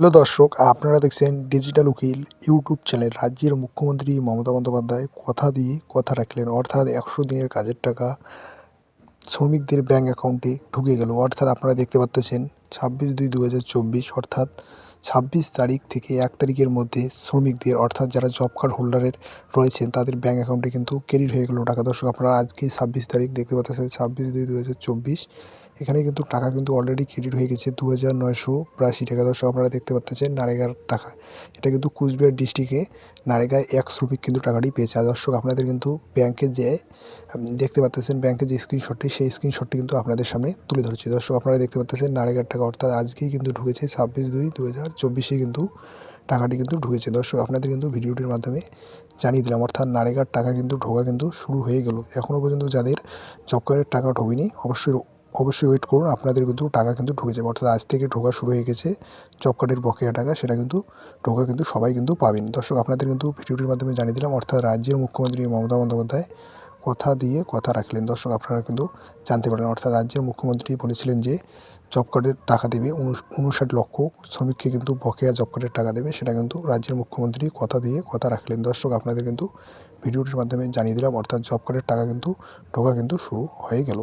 Hello দর্শক, আপনারা দেখছেন ডিজিটাল উকিল ইউটিউব চ্যানেল। রাজ্যের মুখ্যমন্ত্রী মমতা বন্দ্যোপাধ্যায় কথা দিয়ে কথা রাখলেন। অর্থাৎ একশো দিনের কাজের টাকা শ্রমিকদের ব্যাঙ্ক অ্যাকাউন্টে ঢুকে গেল। অর্থাৎ আপনারা দেখতে পাচ্ছেন, ছাব্বিশ দুই দু অর্থাৎ ছাব্বিশ তারিখ থেকে এক তারিখের মধ্যে শ্রমিকদের, অর্থাৎ যারা জব কার্ড হোল্ডারের রয়েছেন, তাদের ব্যাঙ্ক অ্যাকাউন্টে কিন্তু ক্রেডিট হয়ে গেল টাকা। দর্শক, আপনারা আজকে ছাব্বিশ তারিখ দেখতে পাচ্ছেন, ছাব্বিশ দুই দু হাজার চব্বিশ। এখানে কিন্তু টাকা কিন্তু অলরেডি ক্রেডিট হয়ে গেছে দু হাজার নয়শো বিরাশি টাকা। দর্শক, আপনারা দেখতে পাচ্ছেন নারেগার টাকা। এটা কিন্তু কুচবিহার ডিস্ট্রিক্টে নারেগায় এক শ্রমিক কিন্তু টাকাটি পেয়েছে। আর দর্শক, আপনাদের কিন্তু ব্যাংকে যে দেখতে পাচ্ছেন ব্যাংকের যে স্ক্রিনশটটি সেই স্ক্রিনশটটি কিন্তু আপনাদের সামনে তুলে ধরছি। দর্শক, আপনারা দেখতে পাচ্ছেন নারেগার টাকা, অর্থাৎ আজকেই কিন্তু ঢুকেছে ছাব্বিশ দুই দু হাজার চব্বিশে কিন্তু টাকাটি কিন্তু ঢুকেছে। দর্শক, আপনাদের কিন্তু ভিডিওটির মাধ্যমে জানিয়ে দিলাম, অর্থাৎ নারেগার টাকা কিন্তু ঢোকা কিন্তু শুরু হয়ে গেল। এখনও পর্যন্ত যাদের জব কার্ডের টাকা ঢোকেনি, অবশ্যই অবশ্যই ওয়েট করুন, আপনাদের কিন্তু টাকা কিন্তু ঢুকে যাবে। অর্থাৎ আজ থেকে ঢোকা শুরু হয়ে গেছে জব কার্ডের বকেয়া টাকা, সেটা কিন্তু ঢোকা কিন্তু সবাই কিন্তু পাবেন। দর্শক, আপনাদের কিন্তু ভিডিওটির মাধ্যমে জানিয়ে দিলাম, অর্থাৎ রাজ্যের মুখ্যমন্ত্রী মমতা বন্দ্যোপাধ্যায় কথা দিয়ে কথা রাখলেন। দর্শক, আপনারা কিন্তু জানতে পারলেন, অর্থাৎ রাজ্যের মুখ্যমন্ত্রী বলেছিলেন যে, জব কার্ডের টাকা দেবে উনষাট লক্ষ শ্রমিককে কিন্তু বকেয়া জব কার্ডের টাকা দেবে, সেটা কিন্তু রাজ্যের মুখ্যমন্ত্রী কথা দিয়ে কথা রাখলেন। দর্শক, আপনাদের কিন্তু ভিডিওটির মাধ্যমে জানিয়ে দিলাম, অর্থাৎ জব কার্ডের টাকা কিন্তু ঢোকা কিন্তু শুরু হয়ে গেল।